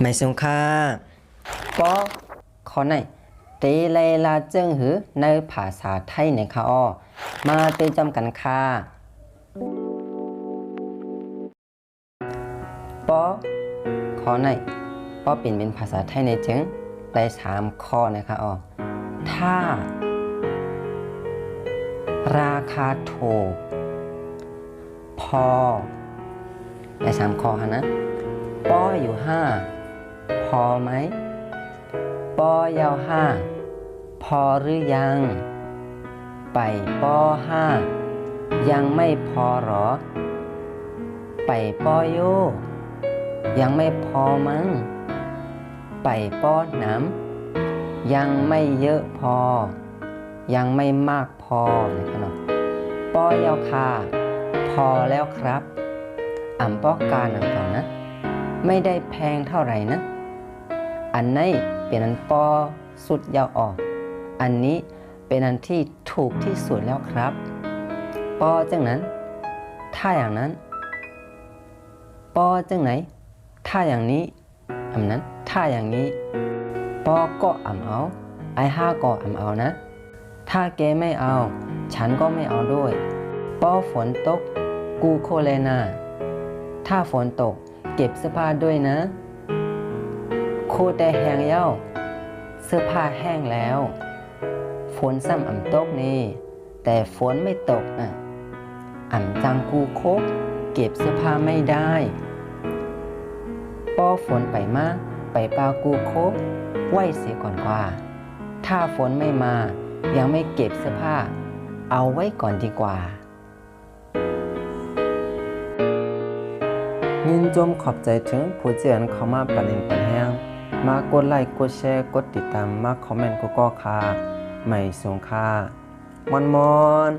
ไม่สงค่าปอขอหน่อยเตเลลาเจิงหือในภาษาไทยเนี่ยค่ะอ้อมาเตจำกันค่ะปอขอหน่อยปอเปลี่ยนเป็นภาษาไทยในเจึงได้สามข้อนะคะอ้อถ้า ราคาถูกพอได้สามข้อค่ะนะปออยู่ห้า พอไหมปอยาวห้าพอหรือยัง ไปปอห้ายังไม่พอหรอ ไปปอโยยังไม่พอมั้ง ไปปอหน้ำยังไม่เยอะพอ ยังไม่มากพอนะครับเนาปอยาวคาพอแล้วครับอ่ำปอกการอ่ำต่อนะ ไม่ได้แพงเท่าไหร่นะ อันนี้เป็นอันปอสุดยาวออก อันนี้เป็นอันที่ถูกที่สุดแล้วครับ ปอจังนั้น ถ้าอย่างนั้น ปอจังไหน ถ้าอย่างนี้อันนั้น ถ้าอย่างนี้ ปอก็อ่ำเอา ไอห้าก็อ่ำเอานะ ถ้าแกไม่เอา ฉันก็ไม่เอาด้วย ปอฝนตก กูโคเลนา ถ้าฝนตก เก็บเสื้อผ้าด้วยนะ โคแต่แห้งเย้า เสื้อผ้าแห้งแล้ว ฝนซ้ำอ่ำตกนี่ แต่ฝนไม่ตกอะอ่ำจังกูโคกเก็บเสื้อผ้าไม่ได้ป้อฝนไปมาไปปากูโคกไหวเสียก่อนกว่า ถ้าฝนไม่มายังไม่เก็บเสื้อผ้า เอาไว้ก่อนดีกว่ายินจมขอบใจถึงผู้เจียนเข้ามาปันเองปันแห้ง มากดไลค์กดแชร์กดติดตามมาคอมเมนต์ก็ก็ค่ะไม่สงค่ามอนมอน